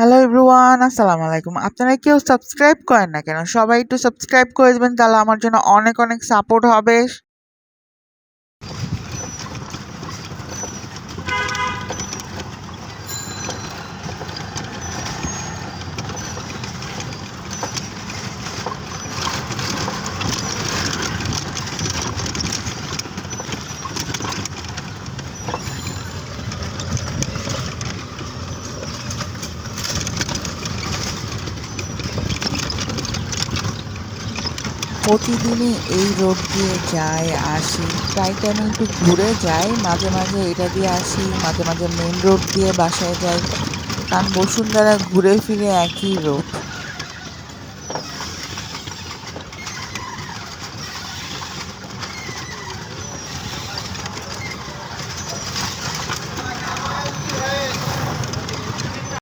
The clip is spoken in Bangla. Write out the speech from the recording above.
হ্যালো এভরিওয়ান আসসালামু আলাইকুম আপনারা কেউ সাবস্ক্রাইব করেন না কেন সবাই একটু সাবস্ক্রাইব করে দেবেন তাহলে আমার জন্য অনেক অনেক সাপোর্ট হবে প্রতিদিনই এই রোড দিয়ে যায় আসি। তাই কেন একটু ঘুরে যাই, মাঝে মাঝে এটা দিয়ে আসি, মাঝে মাঝে মেন রোড দিয়ে বাসায় যাই। কারণ বসুন্ধরা ঘুরে ফিরে একই রোড